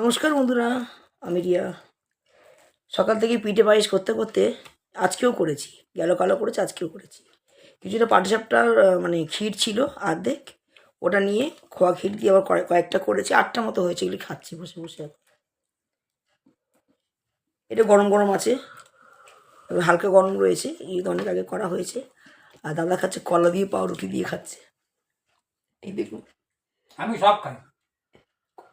নমস্কার বন্ধুরা, আমি রিয়া। সকাল থেকে পিঠে পায়েস করতে করতে আজকেও করেছি, গেল কালো করেছি, আজকেও করেছি। কিছুটা পাটিসাপটার মানে ক্ষীর ছিল অর্ধেক, ওটা নিয়ে খোয়া ক্ষীর দিয়ে আবার কয়েক- কয়েকটা করেছি, আটটা মতো হয়েছে এগুলি খাচ্ছি বসে বসে এখন। এটা গরম গরম আছে হালকা গরম রয়েছে, এই অনেক আগে করা হয়েছে। আর দাদা খাচ্ছে কলা দিয়ে, পাউরুটি দিয়ে খাচ্ছে। এই দেখুন। আমি সব খাই।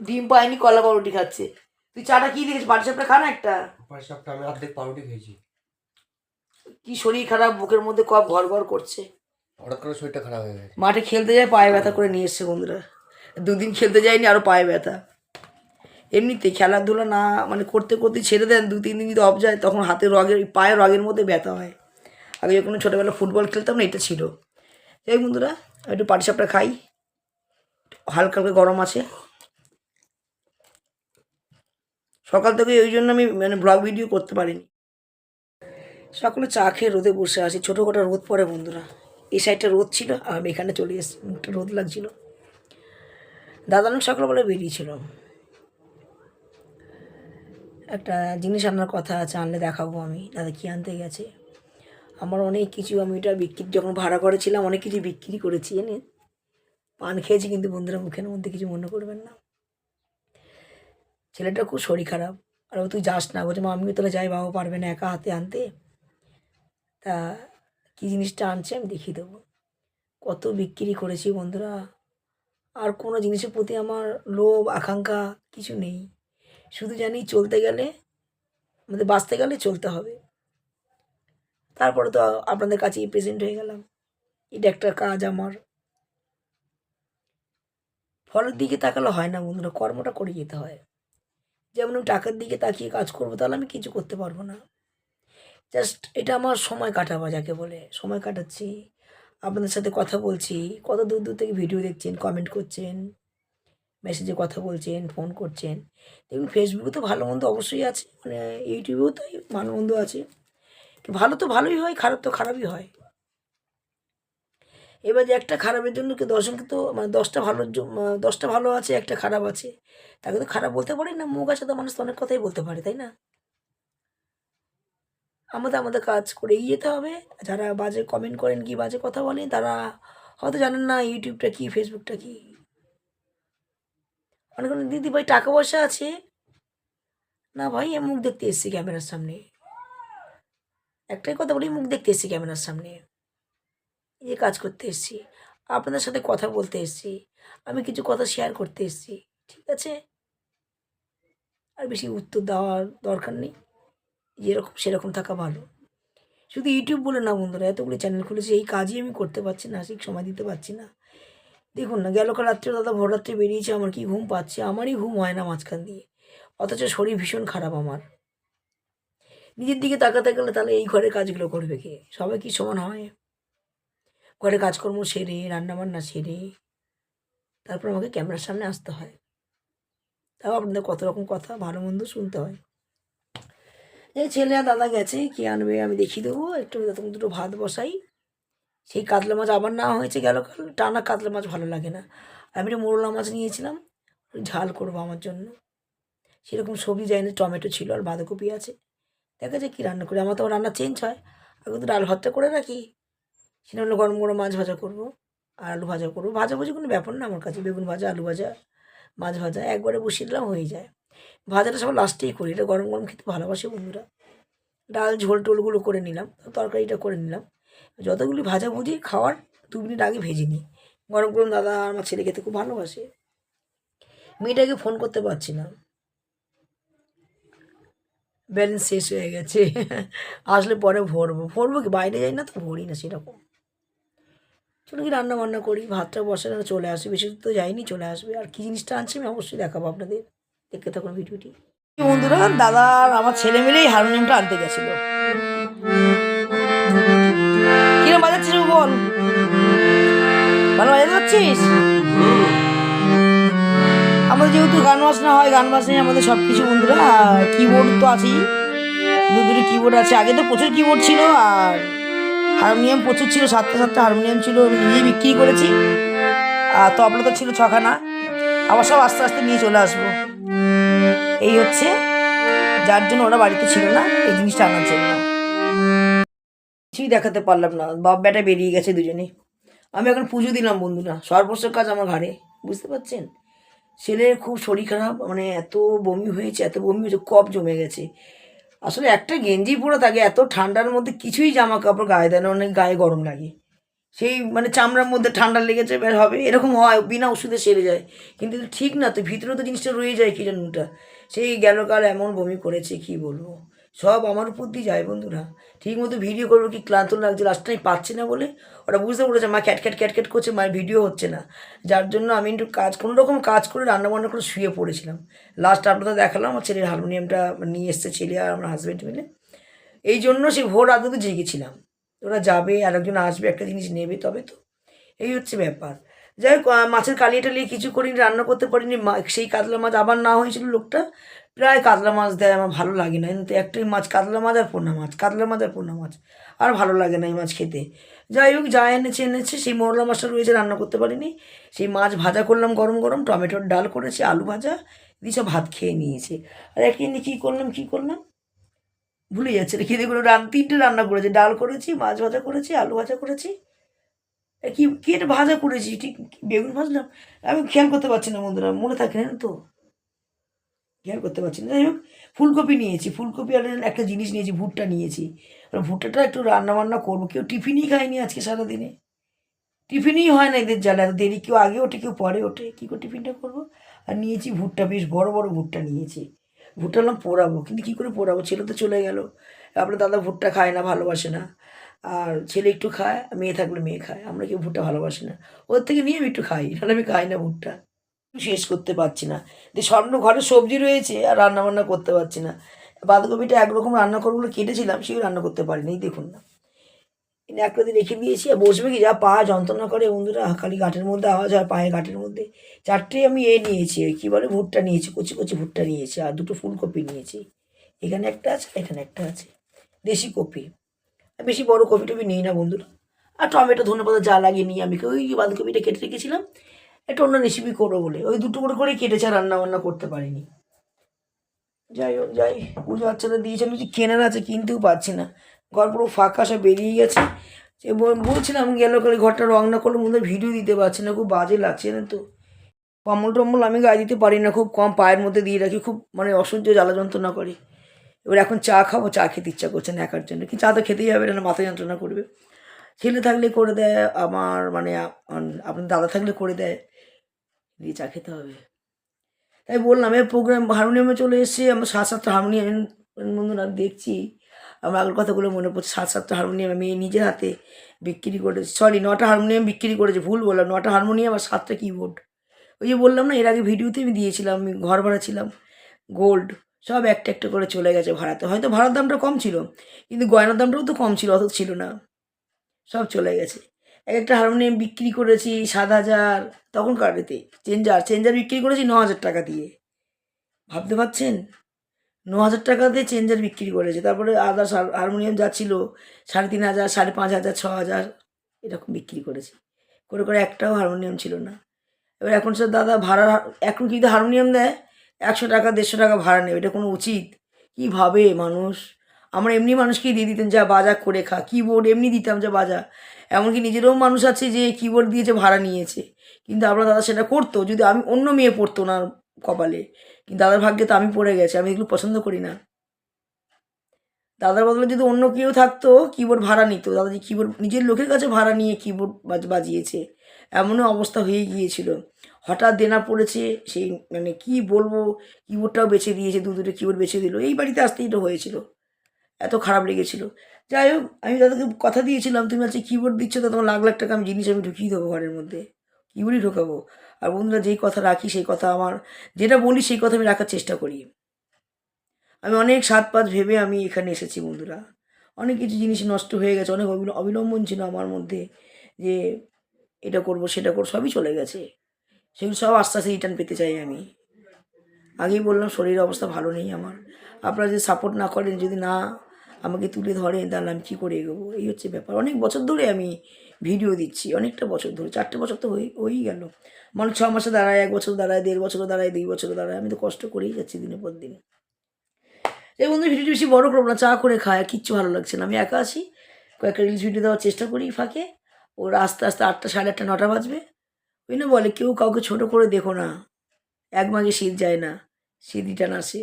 ডিম পায়নি কলা পাউরুটি খাচ্ছে। তুই চাটা কি দিয়েছিস? পাটিসাপটা খা না একটা? পাটিসাপটা আমি অর্ধেক পাউরুটি খেয়েছি। কি শরীর খারাপ বুকের মধ্যে কপ ঘর ঘর করছে। হঠাৎ করে শরীরটা খারাপ হয়ে গেছে। মাঠে খেলতে যায় পায়ে ব্যথা করে নিয়ে এসছে বন্ধুরা। দুদিন খেলতে যায়নি আরও পায়ে ব্যথা। এমনিতে খেলাধুলা না মানে করতে করতে ছেড়ে দেন দু তিন দিন যদি অফ যায় তখন হাতে রগের পায়ে রগের মধ্যে ব্যথা হয়। আগে যখন ছোটোবেলা ফুটবল খেলতাম না এটা ছিল। এই বন্ধুরা একটু পাটিসাপটা খাই। হালকা হালকা গরম আছে। সকাল থেকে ওই জন্য আমি মানে ব্লগ ভিডিও করতে পারিনি। সকালে চা খেয়ে রোদে বসে আছি। ছোটো কটা রোদ পড়ে বন্ধুরা। এই সাইডটা রোদ ছিল আর আমি এখানে চলে এসেছি। মুখটা রোদ লাগছিল। দাদা অনেক সকালবেলা বেরিয়েছিল। একটা জিনিস আনার কথা আছে, আনলে দেখাবো আমি। দাদা কী আনতে গেছে? আমার অনেক কিছু আমি এটা বিক্রি, যখন ভাড়া করেছিলাম, অনেক কিছু বিক্রি করেছি, এনে পান খেয়েছি, কিন্তু বন্ধুরা মুখের মধ্যে কিছু মনে করবেন না। ছেলেটা খুব শরীর খারাপ। আর ও তুই যাস না। বলছে, মা, আমিও তাহলে যাই, বাবা পারবে না, একা হাতে আনতে। তা কী জিনিসটা আনছে আমি দেখিয়ে দেবো। কত বিক্রি করেছি বন্ধুরা। আর কোনো জিনিসের প্রতি আমার লোভ, আকাঙ্ক্ষা কিছু নেই। শুধু জানি চলতে গেলে, আমাদের বাঁচতে গেলে চলতে হবে। তারপরে তো আপনাদের কাছেই প্রেজেন্ট হয়ে গেলাম। এটা একটা কাজ আমার। ফলের দিকে তাকালে হয় না বন্ধুরা, কর্মটা করে যেতে হয়। যেমন আমি টাকার দিকে তাকিয়ে কাজ করব, তাহলে আমি কিছু করতে পারব না। জাস্ট এটা আমার সময় কাটাবা যাকে বলে। সময় কাটাচ্ছি। আপনাদের সাথে কথা বলছি। কত দূর দূর থেকে ভিডিও দেখছেন কমেন্ট করছেন মেসেজে কথা বলছেন ফোন করছেন। দেখুন ফেসবুকে তো ভালো মন্দ অবশ্যই আছে মানে ইউটিউবেও তাই ভালো মন্দ আছে। ভালো তো ভালোই হয়, খারাপ তো খারাপই হয়। এবার যে একটা খারাপের জন্য কি দশজনকে তো মানে দশটা ভালো দশটা ভালো আছে, একটা খারাপ আছে। তাকে তো খারাপ বলতে পারি না, মুখ আছে তো মানুষ তো অনেক কথাই বলতে পারে, তাই না? আমাদের আমাদের কাজ করে যেতে হবে। যারা বাজে কমেন্ট করেন, কি বাজে কথা বলেন, তারা হয়তো জানেন না ইউটিউবটা কি, ফেসবুকটা কি। অনেক দিদি ভাই টাকা পয়সা আছে? না ভাই, মুখ দেখতে এসেছি ক্যামেরার সামনে। একটাই কথা বলি, মুখ দেখতে এসেছি ক্যামেরার সামনে। এই যে কাজ করতে এসেছি। আপনাদের সাথে কথা বলতে এসেছি। আমি কিছু কথা শেয়ার করতে এসেছি। ঠিক আছে? আর বেশি উত্তর দেওয়ার দরকার নেই। যেরকম সেরকম থাকা ভালো। শুধু ইউটিউব বলে না বন্ধুরা, এতগুলো চ্যানেল খুলেছি। এই কাজই আমি করতে পারছি না ঠিক সময় দিতে পারছি না। দেখুন না, গেল কাল রাত্রে দাদা ভোর রাত্রে বেরিয়েছে, আমার কি ঘুম পাচ্ছে? আমারই ঘুম হয় না মাঝখান দিয়ে। অথচ শরীর ভীষণ খারাপ আমার। নিজের দিকে তাকাতে গেলে তাহলে এই ঘরের কাজগুলো করবে কে? সবাই কি সমান হয়? ঘরে কাজকর্ম সেরে, রান্নাবান্না সেরে, তারপর আমাকে ক্যামেরার সামনে আসতে হয়। তাও আপনাদের কত রকম কথা, ভালো মন্দ শুনতে হয়। এই ছেলে আর দাদা গেছে, কি আনবে আমি দেখিয়ে দেবো, একটু তখন দুটো ভাত বসাই। সেই কাতলা মাছ আবার না হয়েছে গেল কাল, টানা কাতলা মাছ ভালো লাগে না। আমি একটা মোরলা মাছ নিয়েছিলাম, ঝাল করব আমার জন্য। সেরকম সবজি যায়নি, টমেটো ছিল আর বাঁধাকপি আছে। দেখা যায় কী রান্না করি, আমার তো রান্না চেঞ্জ হয়। আগে তো ডাল ভাতটা করে রাখি সেটা হলো গরম গরম মাছ ভাজা করব আর আলু ভাজা করব। ভাজা ভুজি কোনো ব্যাপার না আমার কাছে, বেগুন ভাজা, আলু ভাজা, মাছ ভাজা, একবারে বসিয়ে দিলাম হয়ে যায়। ভাজাটা সব লাস্টেই করি, এটা গরম গরম খেতে ভালোবাসে বন্ধুরা। ডাল, ঝোল, টোলগুলো করে নিলাম, তরকারিটা করে নিলাম। যতগুলি ভাজা ভুজি খাওয়ার দু মিনিট আগে ভেজে নিই। গরম গরম দাদা আমার ছেলে খেতে খুব ভালোবাসে। মেয়েটাকে ফোন করতে পারছি না। ব্যালেন্স শেষ হয়ে গেছে। আসলে পরে ভরবো। ভরবো কি? বাইরে যাই না তো? ভরি না সেরকম। চলো কি রান্না বান্না করি? ভাতটা বসে চলে আসবে, বেশি তো যাইনি, চলে আসবে। আর কি জিনিসটা আনছি আমি অবশ্যই দেখাবো আপনাদের। দেখতে থাকুন ভিডিওটি। বন্ধুরা, দাদা আর আমার ছেলে মিলেই হারমোনিয়ামটা আনতে গেছিল। কিরম বাজাচ্ছিস বল? ভালো বাজাতে পারছিস? আমাদের যেহেতু গান বাজনা হয়, গান বাজনায় আমাদের সব কিছু বন্ধুরা কিবোর্ড তো আছেই। দু দুটো কিবোর্ড আছে। আগে তো প্রচুর কিবোর্ড ছিল, আর হারমোনিয়াম প্রচুর ছিল, সাতটা সাতটা হারমোনিয়াম ছিল আমি নিজেই বিক্রি করেছি। আর তবলা তো ছিল ছখানা। আবার সব আস্তে আস্তে নিয়ে চলে আসব। এই হচ্ছে, যার জন্য ওরা বাড়িতে ছিল না, এই জিনিসটা আনার জন্য। কিছুই দেখাতে পারলাম না, বাপ বেটা বেরিয়ে গেছে দুজনে। আমি এখন পুজো দিলাম বন্ধুরা সর্বস্ব কাজ আমার ঘাড়ে, বুঝতে পারছেন? ছেলের খুব শরীর খারাপ মানে এত বমি হয়েছে, এত বমি হয়েছে কপ জমে গেছে। আসলে একটা গেঞ্জি পরে থাকে, এত ঠান্ডার মধ্যে কিছুই জামা কাপড় গায়ে দেয় না, অনেক গায়ে গরম লাগে। সেই মানে চামড়ার মধ্যে ঠান্ডা লেগেছে, বের হবে। এরকম হয়, বিনা ওষুধে সেরে যায়। কিন্তু ঠিক না, তো ভিতরে তো জিনিসটা রয়ে যায়, কি জানুটা সেই গেল কাল এমন বমি করেছে, কি বলব? সব আমার উপর দিয়ে যায় বন্ধুরা। ঠিক মতো ভিডিও করব কি ক্লান্ত লাগছে লাস্ট টাইম পাচ্ছি না বলে? ওরা বুঝতে পেরেছে? মা ক্যাট ক্যাট ক্যাট ক্যাট করছে, মায়ের ভিডিও হচ্ছে না। যার জন্য আমি একটু কাজ কোনো রকম কাজ করে রান্না বান্না করে শুয়ে পড়েছিলাম। লাস্ট আপনাদের দেখালাম, আমার ছেলের হারমোনিয়ামটা নিয়ে এসছে ছেলে আর আমার হাজব্যান্ড মিলে। এই জন্য সেই ভোর রাতে জেগেছিলাম ওরা যাবে আর একজন আসবে, একটা জিনিস নেবে তবে তো। এই হচ্ছে ব্যাপার। যাই হোক মাছের কালিয়াটা নিয়ে কিছু করিনি, রান্না করতে পারিনি সেই কাতলা মাছ আবার না হয়েছিল লোকটা। প্রায় কাতলা মাছ দেয়, আমার ভালো লাগে না। কিন্তু একটাই মাছ, কাতলা মাছ আর পোনা মাছ, কাতলা মাছ আর পোনা মাছ। আর ভালো লাগে না এই মাছ খেতে। যাই হোক, যা এনেছে এনেছে, সেই মোরলা মাছটা রয়েছে, রান্না করতে পারিনি। সেই মাছ ভাজা করলাম গরম গরম, টমেটোর ডাল করেছি, আলু ভাজা দিয়ে ভাত খেয়ে নিয়েছে। আর একদিন কী করলাম কী করলাম? ভুলে যাচ্ছে খিদে করে রান তিনটে রান্না করেছি, ডাল করেছি, মাছ ভাজা করেছি, আলু ভাজা করেছি। কি কি একটা ভাজা করেছি, ঠিক বেগুন ভাজলাম। আমি খেয়াল করতে পারছি না বন্ধুরা, মনে থাকে না তো? খেয়াল করতে পারছি না। যাই হোক, ফুলকপি নিয়েছি। ফুলকপি আর একটা জিনিস নিয়েছি, ভুট্টা নিয়েছি। আর ভুট্টাটা একটু রান্না বান্না করব। কেউ টিফিনই খায়নি আজকে সারাদিনে। টিফিনই হয় না এদের জ্বালা দেরি কেউ আগে ওঠে, কেউ পরে ওঠে। কী করে টিফিনটা করব? আর নিয়েছি ভুট্টা, বেশ বড় বড় ভুট্টা নিয়েছি। ভুট্টা হলাম পোড়াবো। কিন্তু কী করে পোড়াবো? ছেলে তো চলে গেল। আপনার দাদা ভুট্টা খায় না, ভালোবাসে না। আর ছেলে একটু খায়, মেয়ে থাকলে মেয়ে খায়। আমরা কেউ ভুট্টা ভালোবাসি না। ওর থেকে নিয়ে আমি একটু খাই। নাহলে আমি খাই না ভুট্টা। শেষ করতে পারছি না। যে স্বর্ণ ঘরে সবজি রয়েছে আর রান্না বান্না করতে পারছি না। বাঁধাকপিটা একরকম রান্না করব কেটেছিলাম, সেও রান্না করতে পারিনি দেখুন না। এনে এক রাতে রেখে দিয়েছি, আর বসবে কি? যা পা যন্ত্রণা করে বন্ধুরা, খালি গাঁটের মধ্যে আওয়াজ হয়, পায়ে গাঁটের মধ্যে। চারটে আমি এ নিয়েছি কী বলে, ভুট্টা নিয়েছি, কচি কচি ভুট্টা নিয়েছি, আর দুটো ফুলকপি নিয়েছি। এখানে একটা আছে, এখানে একটা আছে, দেশি কপি। আর বেশি বড় কপি টপি নিই না বন্ধুরা। আর টমেটো ধনে পাতা যা লাগিয়ে নিই আমি, ওই বাঁধাকপিটা কেটে রেখেছিলাম একটা অন্য রেসিপি করব বলে। ওই দুটো করে করে কেটেছে রান্না বান্না করতে পারিনি। যাই হোক, যাই, পুজো বাচ্চাদের দিয়েছে। আমি কিছু কেনার আছে, কিনতেও পারছি না। ঘর পুরো ফাঁকা, সব বেরিয়ে গেছে। সে বলছিলাম, গেল কালে ঘরটা রং না করলে মধ্যে ভিডিও দিতে পারছি না। খুব বাজে লাগছে না তো। কম্বল টম্বল আমি গায়ে দিতে পারি না। খুব কম পায়ের মধ্যে দিয়ে রাখি। খুব মানে অসহ্য জ্বালা যন্ত্রণা করে। এবার এখন চা খাব। চা খেতে ইচ্ছা করছে না একার জন্য। কি চা তো খেতেই হবে না মাথা যন্ত্রণা করবে। ছেলে থাকলে করে দেয়, আমার মানে আপনার দাদা থাকলে করে দেয়। দিয়ে চা খেতে হবে। তাই বললাম এই প্রোগ্রাম হারমোনিয়ামে চলে এসেছি, আমরা সাত সাতটা হারমোনিয়াম বন্ধুরা দেখছি। আমার আগের কথাগুলো মনে পড়ছে সাত সাতটা হারমোনিয়াম আমি নিজের হাতে বিক্রি করেছি সরি নটা হারমোনিয়াম বিক্রি করেছে, ভুল বললাম, নটা হারমোনিয়াম আর সাতটা কিবোর্ড ওই যে বললাম না, এর আগে ভিডিওতে আমি দিয়েছিলাম, আমি ঘর ভাড়া ছিলাম গোল্ড সব একটা একটা করে চলে গেছে ভাড়াতে। হয়তো ভাড়ার দামটা কম ছিল, কিন্তু গয়নার দামটাও তো কম ছিল, অত ছিল না, সব চলে গেছে। এক একটা হারমোনিয়াম বিক্রি করেছি সাত হাজার তখন কারেতে চেঞ্জার চেঞ্জার বিক্রি করেছি ন হাজার টাকা দিয়ে। ভাবতে পারছেন? ন হাজার টাকা দিয়ে চেঞ্জার বিক্রি করেছে। তারপরে আদার্স হারমোনিয়াম যা ছিল, সাড়ে তিন হাজার, সাড়ে পাঁচ হাজার, ছ হাজার, এরকম বিক্রি করেছি। করে করে একটাও হারমোনিয়াম ছিল না। এবার এখন সব দাদা ভাড়া এখন কিন্তু হারমোনিয়াম দেয়, একশো টাকা, দেড়শো টাকা ভাড়া নেবে। এটা কোনো উচিত? কী ভাবে মানুষ? আমরা এমনি মানুষকেই দিয়ে দিতেন যা বাজা করে খা। কিবোর্ড এমনি দিতাম, যা বাজা এমনকি নিজেরও মানুষ আছে যে কিবোর্ড দিয়েছে, ভাড়া নিয়েছে। কিন্তু আমরা দাদা সেটা করতো, যদি আমি অন্য মেয়ে পড়তো না কপালে। কিন্তু দাদার ভাগ্যে তো আমি পড়ে গেছি, আমি এগুলো পছন্দ করি না। দাদার বদলে যদি অন্য কেউ থাকতো কিবোর্ড ভাড়া নিত। দাদা যে কিবোর্ড নিজের লোকের কাছে ভাড়া নিয়ে কিবোর্ড বাজিয়েছে। এমনও অবস্থা হয়ে গিয়েছিল। হঠাৎ দেনা পড়েছে, সেই মানে কি বলব কিবোর্ডটাও বেছে দিয়েছে দু দুটো কিবোর্ড বেছে দিল। এই বাড়িতে আসতেই তো হয়েছিল। এত খারাপ লেগেছিল। যাই হোক, আমি দাদাকে কথা দিয়েছিলাম, তুমি আজকে কিবোর্ড দিচ্ছ, তো তোমার লাখ লাখ টাকা আমি জিনিস আমি ঢুকিয়ে দেবো ঘরের মধ্যে। কিবোর্ডই ঢোকাবো। আর বন্ধুরা, যেই কথা রাখি, সেই কথা আমার, যেটা বলি, সেই কথা আমি রাখার চেষ্টা করি। আমি অনেক সাত পাঁচ ভেবে আমি এখানে এসেছি বন্ধুরা। অনেক কিছু জিনিস নষ্ট হয়ে গেছে, অনেক অবিল- অবিলম্বন ছিল আমার মধ্যে, যে এটা করব, সেটা করব, সবই চলে গেছে। সেগুলো সব আস্তে আস্তে রিটার্ন পেতে চাই আমি। আগেই বললাম, শরীরের অবস্থা ভালো নেই আমার। আপনারা যদি সাপোর্ট না করেন, যদি না আমাকে তুলে ধরে তাহলে আমি কী করে এগোবো? এই হচ্ছে ব্যাপার। অনেক বছর ধরে আমি ভিডিও দিচ্ছি, অনেকটা বছর ধরে, চারটে বছর তো হয়ে হয়েই গেল। মানুষ ছ মাসে দাঁড়ায়, এক বছর দাঁড়ায়, দেড় বছর দাঁড়ায়, দুই বছর দাঁড়ায়, আমি তো কষ্ট করেই যাচ্ছি দিনের পর দিন। এই বন্ধু ভিডিওটি বেশি বড় করব না, চা করে খায় কিচ্ছু ভালো লাগছে না। আমি একা আছি, কয়েকটা রিলস ভিডিও দেওয়ার চেষ্টা করি ফাঁকে। ওর আস্তে আস্তে আটটা, সাড়ে আটটা, নটা বাজবে। ওই না বলে, কেউ কাউকে ছোট করে দেখো না। এক মাগে শীত যায় না, শীত রিটার্ন আসে।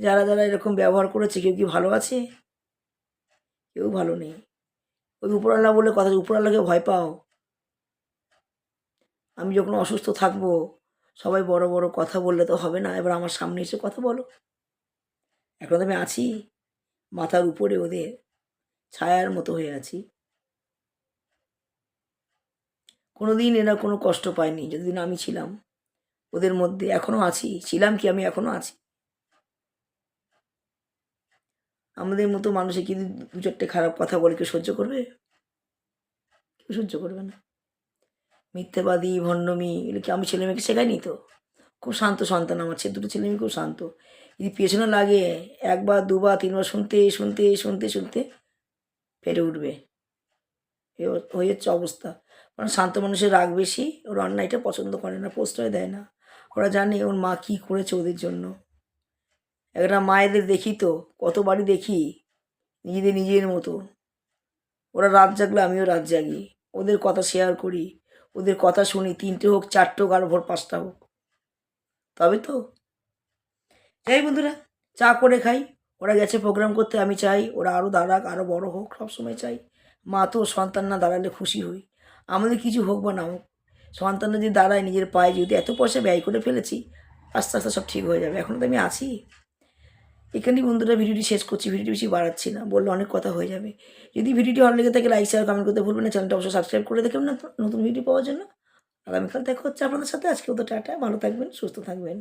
যারা যারা এরকম ব্যবহার করেছে, কেউ কি ভালো আছে? কেউ ভালো নেই। ওই উপরওয়ালা বলে কথা উপরওয়ালাকে ভয় পাও। আমি যখন অসুস্থ থাকব, সবাই বড় বড় কথা বললে তো হবে না। এবার আমার সামনে এসে কথা বলো। এখন তো আমি আছি, মাথার উপরে ওদের ছায়ার মতো হয়ে আছি। কোনোদিন এরা কোনো কষ্ট পায়নি। যতদিন আমি ছিলাম, ওদের মধ্যে এখনও আছি। ছিলাম কি আমি? এখনও আছি। আমাদের মতো মানুষে কি দু চারটে খারাপ কথা বলে কেউ সহ্য করবে? কেউ সহ্য করবে না। মিথ্যেবাদী, ভণ্ডমি, এগুলো কি আমি ছেলে মেয়েকে শেখাইনি তো? খুব শান্ত সন্তান আমার ছেলে, দুটো ছেলে মেয়ে খুব শান্ত। যদি পেছনে লাগে, একবার, দুবার, তিনবার শুনতে শুনতে শুনতে শুনতে ফেরে উঠবে। হয়ে যাচ্ছে অবস্থা। কারণ শান্ত মানুষের রাগ বেশি, ওর অন্যায়টা পছন্দ করে না, প্রশ্রয় দেয় না। ওরা জানে ওর মা কী করেছে ওদের জন্য। একটা মায়েদের দেখি তো, কতবারই দেখি, নিজেদের নিজের মতো। ওরা রাত জাগলে আমিও রাত জাগি। ওদের কথা শেয়ার করি, ওদের কথা শুনি, তিনটে হোক, চারটে হোক, আর ভোর পাঁচটা হোক। তবে তো। যাই বন্ধুরা, চা করে খাই। ওরা গেছে প্রোগ্রাম করতে, আমি চাই। ওরা আরও দাঁড়াক আরও বড় হোক, সবসময় চাই। মা তো সন্তান না, দাঁড়ালে খুশি হই। আমাদের কিছু হোক বা না হোক, সন্তান যদি দাঁড়ায়, নিজের পায়ে যদি এত পয়সা ব্যয় করে ফেলেছি, আস্তে আস্তে সব ঠিক হয়ে যাবে। এখন তো আমি আছি। এখানেই বন্ধুরা ভিডিওটি শেষ করছি, ভিডিওটি বেশি বাড়াচ্ছি না, বললে অনেক কথা হয়ে যাবে। যদি ভিডিওটি ভালো লেগে থাকে লাইক শেয়ার কমেন্ট করতে ভুলবেন না চ্যানেলটা অবশ্যই সাবস্ক্রাইব করে দেখবেন না নতুন ভিডিও পাওয়ার জন্য। আগামীকাল দেখা হচ্ছে আপনাদের সাথে আজকে তো টাটা, ভালো থাকবেন, সুস্থ থাকবেন।